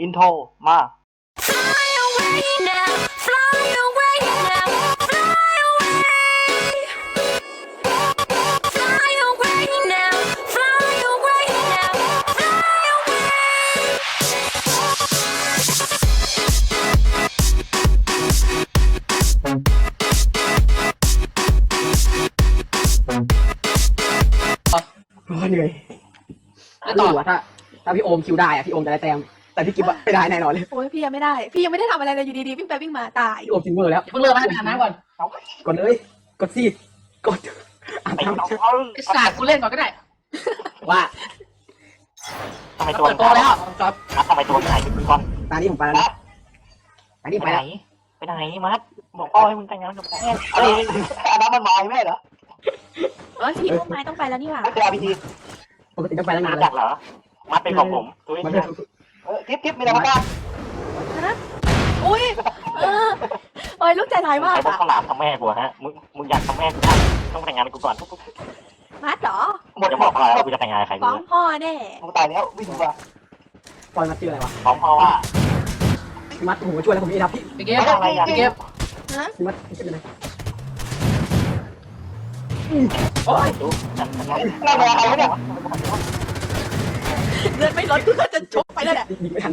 อินโทรมา Fly away now, fly away now, fly away. Fly away now, fly away now, fly away. โอ้ยเหนื่อยแล้วต่ต่ออว่าถ้าถ้าพี่โอมคิวได้อะพี่โอมจะได้แต้ม แต่พี่กิฟอะไม่ได้แน่นอนเลยโอ้ยพี่ยังไม่ได้ พี่ยังไม่ได้ทำอะไรเลยอยู่ดีๆวิ่งไปวิ่งมาตายพี่โอมซิงเวอร์แล้วเพิ่งเลิกมาให้ไปอาบน้ำก่อนกดเลย กดซีดกดอ่านไอ้ทำน้องเขาไอ้สัตว์กูเล่นก่อนก็ได้ ว่าทำไมแล้วตัวเปิดโปรแล้วจอบอะทำไมตัวหายไปก่อนตอนนี้ผมไปแล้วนะตอนนี้ไปไปไหนแล้วไปไหนมัดบอกพ่อให้มึงแต่งงานกับแม่เอ้ยอันนั้นมันหมายแม่เหรอเออพี่พวกไม้ต้องไปแล้วนี่หว่าไม่เคยเอาพีทีปกติต้องไปแล้วนานรู้แล้จัวกเหรอมัดเป็นของผมตัวมันนี้เป็น เออทิปทิปมีอะไรบ้างกันอุ้ยเออโอ้ยลูกใจร้ายมากไอ้พวกอะข้าวหลามทำแม่กูฮะ มึง มึงอยากทำแม่กูได้ต้องแต่งงานกับกูก่อนมัดเหรอหมดจะบอกอะไรว่ากูจะแต่งงานกับใครกูฟ้องพ่อแน่กูตายแล้ววิ่งมาปอยมาชื่ออะไรวะฟ้องพ่อว่าพี่มัดผมมาช่วยแล้วผมไม่ได้รับพี่พี่เก็บอะไรอะพี่เก็บพี่มัดชื่ออะไรโอ้ยดูนั่นนั่นนั่นอะไรวะเนี่ยเลือดไม่ลดเพื่อจ ยิงไม่ทัน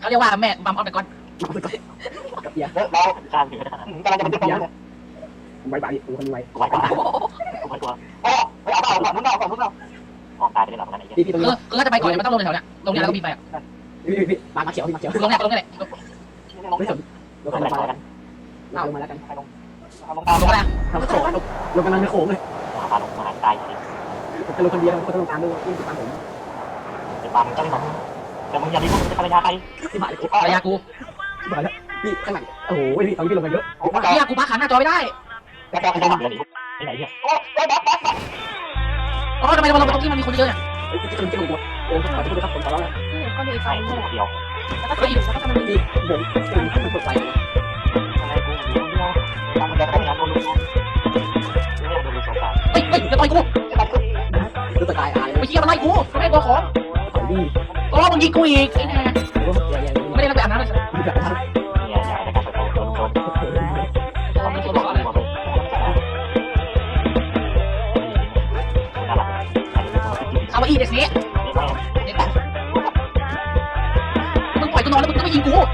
เขาเรียกว่าแม่บัมเอาไปก่อนมาไปก่อนกับเบียร์เราการถือขนาดนั้นกำลังจะเป็นตัวเนี่ยผมไว้บาดิกูคนไว้กูไหวกว่ากูไหวกว่าโอ้ไปเอาเอาฝั่งนู้นเอาฝั่งนู้นเอาออกตายไปได้หรอกันไอ้เหี้ยพี่พี่ตรงเอนี้อคือถ้าจะไปก่อนเนี่ยมันต้องลงแถวๆเนี้ยลงเนี่ยแล้วก็มีไปอะพี่พี่พี่มามาเขียวพี่มาเขียวลงเนี่ยลงเนี่ยไม่สนลงลงกันไปมาก่อแล้วนกันเอาลงมาแล้วกันลงลงตามลงแล้วทำโค้งลงกำลังจะโค้งเลยมาลงมาตายสิจะลงคนเดียวก็ต้องลงตามด้วยวิ่งตามผมจะตามก็ไม่มา แต่มึงอย่ารีบมึงจะภรรยาใครที่บ้านเลยภรรยากูที่บ้านแล้วพี่ข้างหลังโอ้โหพี่ตอนนี้พี่ลงมาเยอะโอ้ยภรรยากูพักหันหน้าจอไม่ได้แต่แต่แต่เดี๋ยวนี้ที่ไหนเนี่ยโอ้ยบัฟบัฟบัฟอ๋อทำไมเราลงไปตรงที่มันมีคนเยอะเนี่ยไอ้ที่จะลงที่ลงตัวโอ้โหขอโทษครับผมขอร้องนะเห็นคนอยู่อีกใส่ฝั่งนึงเดียวแล้วก็ตัวอยู่แล้วก็กำลังพี่ผมผมผมกดไลค์อะไรกูเดียวเดียวทำมันจะเข้างานคนรู้ไม่ได้โดนโซฟาเฮ้ยเฮ้ยจะต่อยกูจะมาขึ้นรู้ตัวตายอายไปเชี่ยมันไล่กูไม่ให้กูของขอ ดีโอ้มึงยิงกูอีกไอ้แน่โอ้ยอย่าอย่าไม่ได้ลงไปอาบน้ำเลยอย่าทำเนี่ยอย่าในการไปโดนโดนโดนเราไม่ตัวร้อนเลยน่ารักเอามาอีกเด็กนี้มึงปล่อยกูนอนแล้วมึงก็ไม่ยิงกูบอก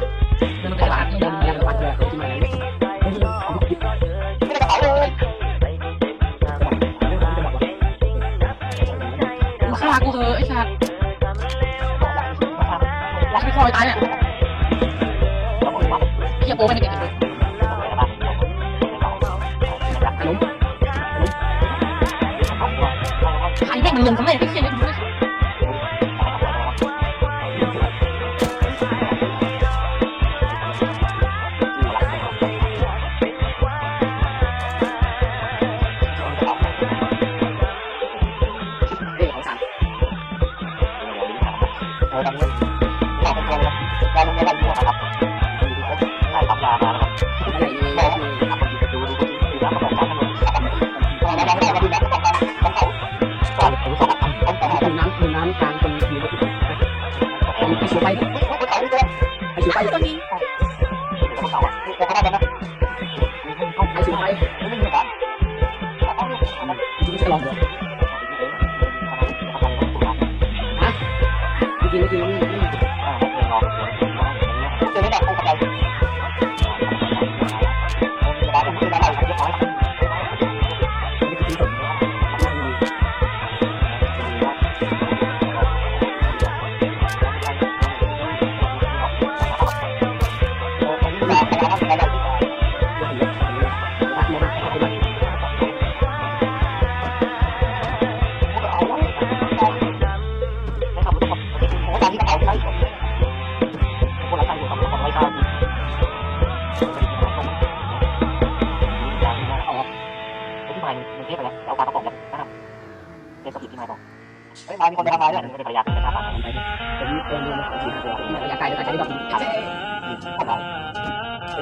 บ 还有一个名。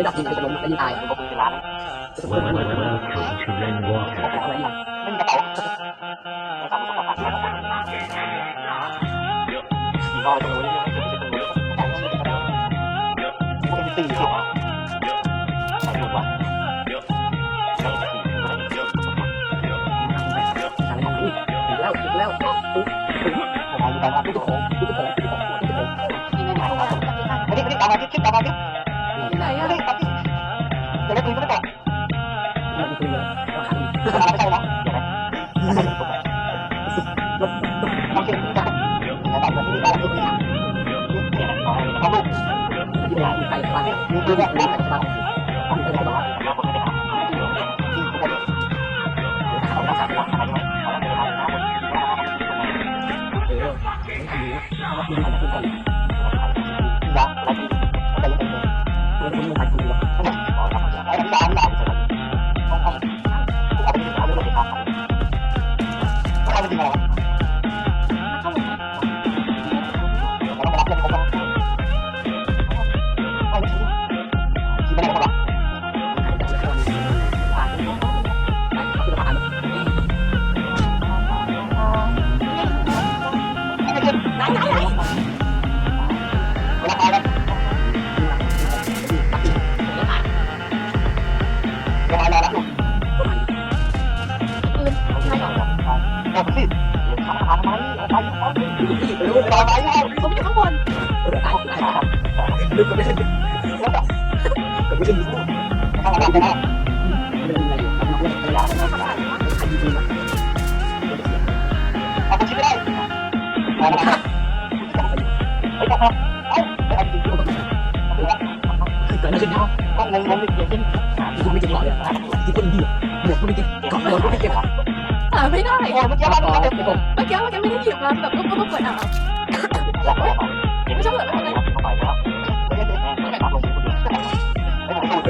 ไม่ดับยิงใคจะล้มใครยิงตายผมก็ไม่ร้านเวลชูเล่นวอล์กอะไรอย่างเล่นกระเป๋าก็จะรู้ว่าจะตีหัวใส่หัวแล้วแล้วปุ๊บปุ๊บผมเอาไปมาปุ๊บผมปุ๊บผมปุ๊บไมไม่ได้ไม่ได้ตไมมาที่คิดตามมาที่ ไหนอะเดี๋ยวคุณก็ไม่แตะไม่คุณเลยคือทำอะไรไม่ใช่นะเราเชื่อที่จะแต่คนที่ได้ที่นี่นะเขาลูกที่ไหนไปมาเนี่ยมีตัวแยกได้ไหม ลึกก็ไม่ใช่ลึกไม่ใช่ลึกถ้าเราแบบจะได้ไม่เป็นไรอยู่ครับมันก็เป็นเวลาไม่ได้จริงๆนะเอาไปคิดไม่ได้มาแล้วครับไปต่อครับเอ้าไปเอาจริงๆเกิดอะไรขึ้นเนาะก็งงๆอย่างเช่นที่คุณไม่เจ็บหรอเนี่ยที่คุณดีหมวกก็ไม่เจ็บกอบหมวกก็ไม่เจ็บค่ะหาไม่ได้เมื่อกี้มันเม่อกี้มันไม่ได้หยิบแล้วแบบก็เปิดอะไม่ชอบเปิดไม่เป็นไร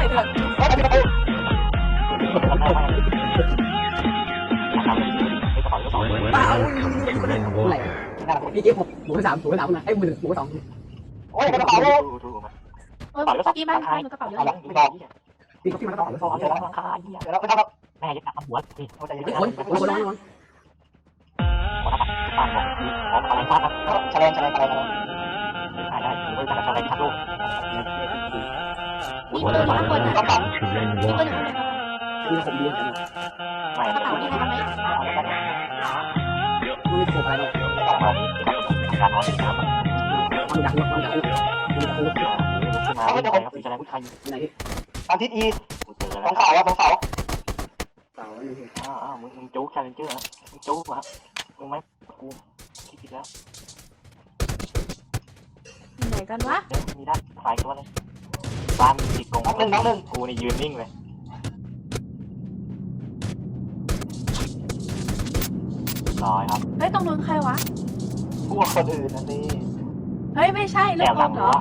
ระบอกให้กูหน่อยเถอะเฮ้ยกระเป๋าราม่ราคาไม่ดีกระเป๋าก็สอง Welcome to อะไร Rainwater. พี่เก็บหกหมูสามหมูสามนะไอ้มือหมูสองโอ้ยกระเป๋าเออเมื่อกี้บ้านบ้านกระเป๋าเยเอะอะไม่ได้พี่เขาพี่มาต่อแล้วพอเดี๋ยวราคาเดี๋ยวเราไปทำครับแม่ยึดตับหัวนี่เขาจะยึดคนคนคนร้องร้องบ้านของของอะไรบ้านครับแฉลงแฉลงอรอะไรได้ได้แฉลงทักโลกมีปืนอยู่ข้างบนอะกระเป๋ามีปืนอยู่ข้างบนมีผมดีกันไม่กระเป๋านี่ใครทำไหมไม่โผล่อะไรหรอ อีกตัวสองคนกระเป๋าอีกตัวหนึ่งมือผมดูนะกระเป๋านี่ทำไหมไม่ถูกอะไรหรอกมันยักมันดังเขาก็จะผมผู้ชายผู้ชายไหนตอนทิศอีตรงเสาอะตรงเสาเสาอ้าวมึงมึงจุ๊กชาเลนเจอร์นะมึงจู๊กวะมึงไหมกูคิดแล้วไหนกันวะมีได้านขายตัวเลย บ้านติดกงน้องหนึ่งน้องหนึ่ง กูนี่ยืนนิ่งเลยลอยครับเฮ้ยตรงนู้นใครวะ พวกคนอื่นนั่นสิเฮ้ยไม่ใช่ลูแอกบอหลัมงเหรรั้อว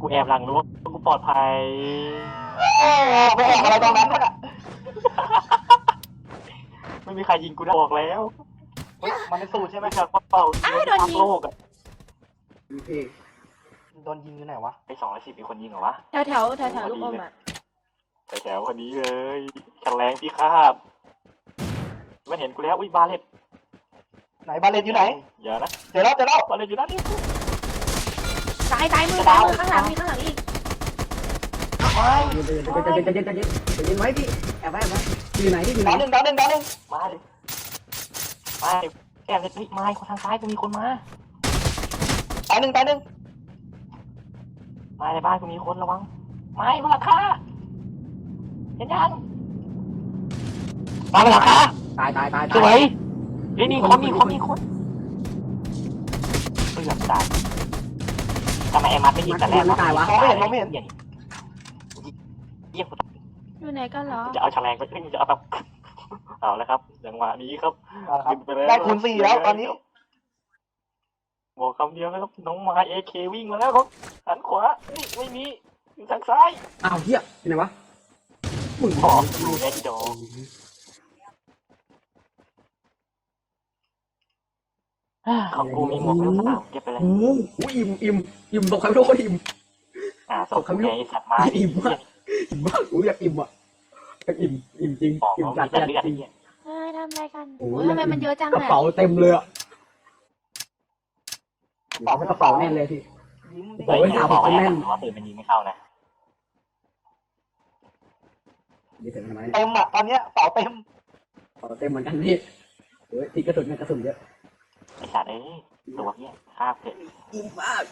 กูแอบหลังรั้วกูปลอดภัยไม่แอบอะไรตรงนั้นน่ะไม่มีใครยิงกูได้บอกแล้ว มันเป็นสูตรใช่ไหมครับเป่าโลกอะ พี่ โดนยิงอยู่ไหนวะไอ้สองร้อยสิบมีคนยิงเหรอวะแถวแถวแถวแถวลูกอมอะแต่แถวคนนี้เลยแข็งแรงพี่คาบมันเห็นกูแล้วอุ้ยบาเลตไหนบาเลตอยู่ไหนอย่านะเดี๋ยวแล้วเดี๋ยวแล้วบาเลตอยู่นั่นนี่ซ้ายซ้ายมือซ้ายมือข้างหลังมีข้างหลังอีกเย็นเย็นเย็นเย็นเย็นเย็นเย็นเย็นไว้พี่แอบไว้แอบไว้อยู่ไหนที่อยู่ไหนดาวหนึ่งดาวหนึ่งดาวหนึ่งมาดิมาดิแอบเลยเฮ้ยมาคนทางซ้ายกูมีคนมาตายหนึ่งตายหนึ่ง มาในบ้านกูมีคนระวัง ไม่มาหลังคาเห็นยังมาบนหลังคาตายตายตายสวยเฮ้ยนี่คนนี่คนนี่คนเกือบตายทำไมไอ้มัดไม่ยิงแต่แรกไม่ตายวะมองไม่เห็นมองไม่เห็น เยี่ยมอยู่ไหนกันเหรอ จะเอาแฉลงไปเอ้ยจะเอาแบบเอาแล้วครับจังหวะนี้ครับขึ้นปแล้วได้คูณสี่แล้วตอนนี้ บอกคำเดียวนะครับน้องมาเอเควิ่งมาแล้วครับหันขวานี่ไม่มีอยู่ทางซ้ายอ้าวเฮียที่ไหนวะมึงขอดูแอดดอของกูมีหมวกแล้วอ้าวเก็บไปเลยโอ้โหอิ่มอิ่มอิ่มตกใครไม่รู้คนอิ่มอ่าส่งไงสัตว์มาอิ่มมากอิ่มมากโอ้ยอยากอิ่มอะอยากอิ่มอิ่มจริงบอกอิ่มเราจัดมีจัแต่ดเลือดจริงเนี่ยเฮ้ยทำอะไรกันโอ้โอ้ยยทำไมมันเยอะจังกระอะเป๋าเต็มเลยอะกระ เป๋าเป็นกระเป๋าแน่นเลยพี่ ยิ้มดิโอ้ยหาผมแม่นว่าปืนมันยิงไม่เข้านะเดี๋ยวถึงทำไมเต็มอะตอนเนี้ยเป๋าเต็มกระเป๋าเต็มเหมือนกันพี่โอ้ยที่กระสุนเนี่ยกระสุนเยอะไอสัตว์เอ้ยตัวเนี้ยฆ่าเถอะอิ่มมาก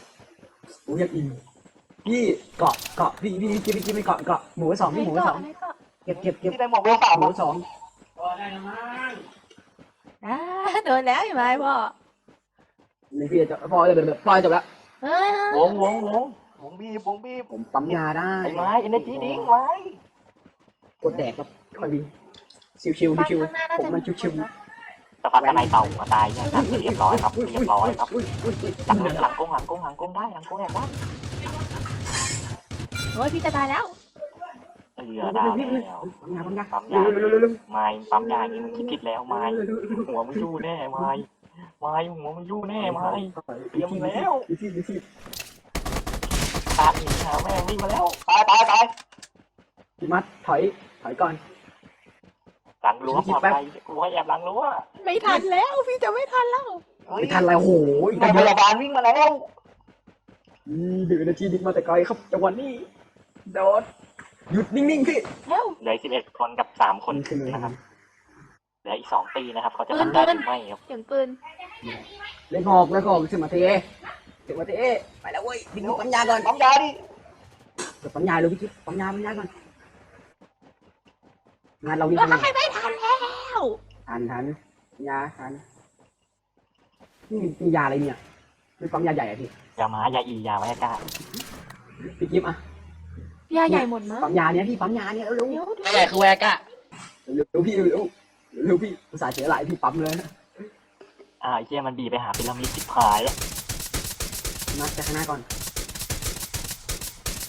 โอ้ยอยากอิ่มพี่เกาะเกาะพี่พี่พี่พี่ไม่เกาะเกาะหมูสองพี่หมูสองไหนเกาะเก็บเก็บเก็บที่ได้หมวกเวลสามหมูอะสอง อ่าโดนแล้วใช่ไหมพ่อ นี่พี่จะพอจะเดินพอจบแล้วเฮ้ยวงวงวงวงบีบวงบีบผมปั๊มยาได้ไอ้ไม้เอเนจีดิ้งไว้กดแดกครับค่อยวิ่งชิวชิวบ้านชิวข้างหน้าน่าผมจะมันชิวชิวสภาพทนายเต่าหัวตายเนี่ยครับเรียบร้อยครับเรียบร้อยครับอุ้ยอุ้ยอุ้ยหลังหลังกงหลังกงหลังกงได้หลังกงแอบได้โอ้ยพี่จะตายแล้วเออได้แล้วปั๊มยาปั๊มยาปั๊มยาเร็วเร็วเร็วไม้ปั๊มยาอย่างนี้มึงคิดผิดแล้วไม้หัวมึงยู่แน่ไม้ ไม้หัวมึงยู่แน่ไม้เตรียมแล้ววิธีวิธีตาหนีหาแม่งวิ่งมาแล้วตายตายตายพี่มัดถอยถอยก่อนหลังรั้วปลอดภัยกูให้แอบหลังรั้วไม่ทันแล้วพี่จะไม่ทันแล้วเฮ้ยไม่ทันอะไรโอ้โหอีกในตั้งพเยอะยาบาลวิ่งมาแล้วอืมดื้อนาทีดิ้งมาแต่ไกลครับจังหวะนี้โดดหยุดนิ่งๆพี่เร็วเหลือสิบเอ็ดคนกับสามคนขึ้นเลยนะครับเห ลืออีกสองปีนะครับ เขาจะทำได้หรือไม่ครับเสียงปืนเล่นหอกเล่นหอกถึงมาเทถึงมาเทไปแล้วเว้ยดิ้งปั๊มยาก่อนปั๊มยาดิเดี๋ยวปั๊มยาเลยพี่คิดปั๊มยาปั๊มยาก่อนงานเรานี่ทำไงไม่ทันแล้วทันทันยาทันนี่มียาอะไรเนี่ยมีปั๊มยาใหญ่อะพี่อย่ามาอย่าอีอย่าไว้กล้าพี่กิฟต์อะยาใหญ่หมดมั้งปั๊มยาเนี้ยพี่ปั๊มยาเนี้ยเร็วเดี๋ยวดูไม่ใหญ่คือแวกอะเร็วเร็วพี่เร็ว เร็วเร็วพี่ภาษาห์เสียหลายพี่ปั๊มเลยอ่าไอ้เหี้ยมันบีไปหาพีระมิดสิบหายแล้วนัดจากข้างหน้าก่อน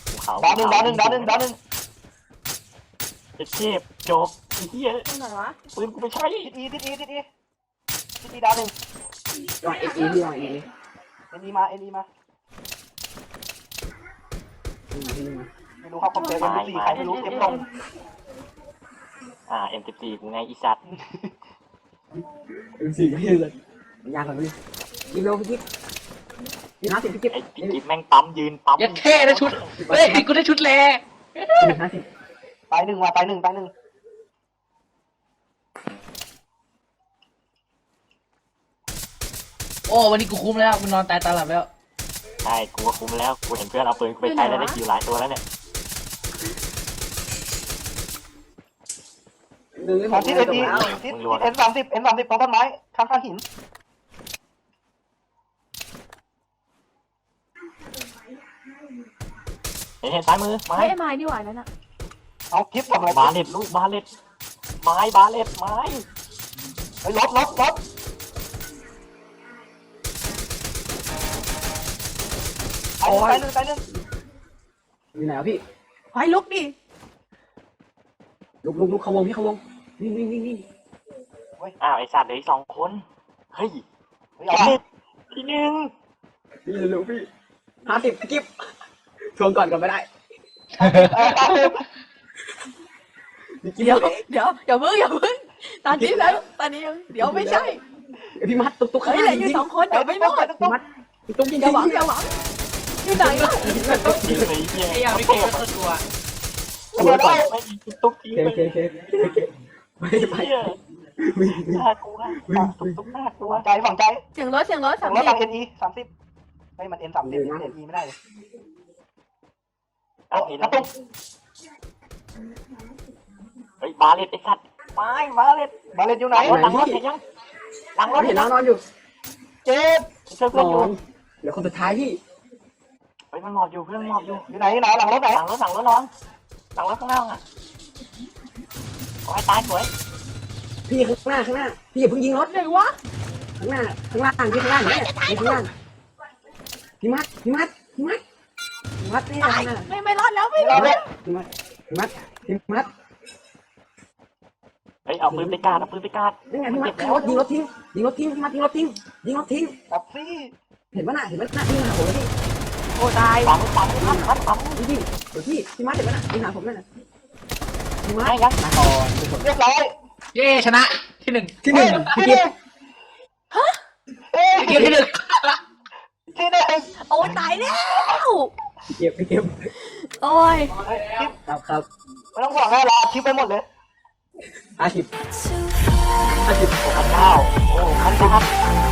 ภูเขาดาวหนึ่งดาวหนึ่งดาวหนึ่งดาวหนึ่งเทพจบไอ้เหี้ยตรงไหนวะปืนกูไปใช้ทิศอีทิศอีทิศอีทิศอีดาวหนึ่งลองเอ็กซ์อีพี่ลองเอ็กซ์อีเอ็นอีมาเอ็นอีมานี่มาที่นี่มาไม่รู้ครับผมเจอเอ็นสี่ใครไม่รู้เต็มตรง อ่า M14 กูไงอีสัตว์เอ็มสี่พี่เลยยากกว่าพี่กิฟต์เร็วพี่กิฟต์พี่ห้าสิบพี่กิฟต์ไอ้พี่กิ๊บแม่งปั๊มยืนปั๊มยัดเท่ได้ชุดเฮ้ยกูได้ชุดแลพี่ห้าสิบตายหนึ่งมาตายหนึ่งตายหนึ่งโอ้วันนี้กูคุ้มแล้วกูนอนตายตาหลับแล้ว ใช่กูก็คุ้มแล้วกูเห็นเพื่อนเอาปืนกูไปใช้แล้วได้คิวหลายตัวแล้วเนี่ย หนึ่งของทิศเอ็นอีแล้วทิศเอ็นสามสิบเอ็นสามสิบตรงต้นไม้ข้างข้างหินเห็นเห็นซ้ายมือไม้เฮ้ยไอ้ไม้ดีกว่านั่นน่ะเอาคลิปทำอะไรบาเลตลูกบาเลตไม้บาเลตไม้เฮ้ยลบลบลบตายหนึ่งตายหนึ่งตายหนึ่งอยู่ไหนวะพี่ไว้ลุกดิลุกลุกลุกเขาวงพี่เขาวง นี่นี่นี่นี่อ้าวไอสัตว์เหลืออีกสองคน เฮ้ยเฮ้ยเอาไปทีหนึ่งพี่เร็วพี่ห้าสิบกิฟต์ทวงก่อนก่อนไม่ได้เออตายหนึ่งพี่กิฟเดี๋ยวเดี๋ยวอย่าเพิ่งอย่าเพิ่งตอนนี้แล้วตอนนี้ยังเดี๋ยวไม่ใช่พี่มัดตุ๊กตุ๊กเฮ้ยเหลืออยู่สองคนเดี๋ยวไม่รอดพี่มัดตุ๊กจริงอย่าหวังอย่าหวังอยู่ไหนวะยิงเลยเหี้ยไอ้ยาไม่เก่งก็ตัวตัวก่อนไม่ยิงตุ๊กยิงเคไปเคเคเค ไม่ไปเหี้ยวิ่งวิ่งน่ากลัวตุ๊กตุ๊กน่ากลัว ใจฝั่งใจเสียงรถเสียงรถฝั่สางมรถสิฝั่บงเอ็นอีสามสิบเฮ้ยมันเอ็นสามสิบเอ็นอีไม่ได้เลยเอาเห็นแล้วเฮ้ยบาเลตไอสัตว์ไม้บาเลตบาเลตอยู่ไหนหลังรถหลังรถเห็นยังหลังรเราถเห็นน้องนอนอยู่เจ็บช่วยนเพื่อนอยู่อนเดี๋ยวคนสุดท้ายพี่เฮ้ยมันหมอบอยู่เพื่อนมันหมอบอยู่อยู่ไหนอยู่ไหนหลังรถไหน หลังรถหลังรถร้อนหลังรถข้างล่างอะ ขอให้ตายสวยพี่ข้างหน้าข้างหน้าพี่อย่าเพิ่งยิงรถไหนวะข้างหน้าข้างล่างพี่ข้างล่างเนี่ยพี่ข้างล่างพี่มัดพี่มัดพี่มัดพี่มัดเนี่ยตายข้างหน้าไม่ไม่รอดแล้วไม่รรออดเลแล้วยพี่มัดพี่มัดพี่มัดเฮ้ยเอาปืนไปกาดเอาปืนไปกาดนี่ไงพี่มัดยิงรถยิงรถทิ้งยิงรถทิ้งพี่มัดยิงรถทิ้งยิงรถทิ้งดับซี่เห็นปะน่ะเห็นปะน่ะพี่หาผมแล้วพี่โอ้ตายปั๊มปั๊มปั๊มปั๊มปั๊มพี่พี่เดี๋ยวพี่พี่มัดเห็นปะน่ะพี่หาผมนั่นน่ะพี่ มัดไม่ยังมาก่อนทุกคนเรียบร้อยเย้ชนะที่หนึ่งที่หนึ่งพี่กิ๊ฟเอ้ยเกมที่หนึ่งที่หนึ่งโอ้ยตายแล้ว พี่กิ๊ฟพี่กิ๊ฟโอ้ยเฮ้ยคลิปครับครับไม่ต้องห่วงนะเราอัดคลิปไปหมดเลยอาชีพ too far. อาชีพโอ้พระเจ้าโอ้พระเจ้า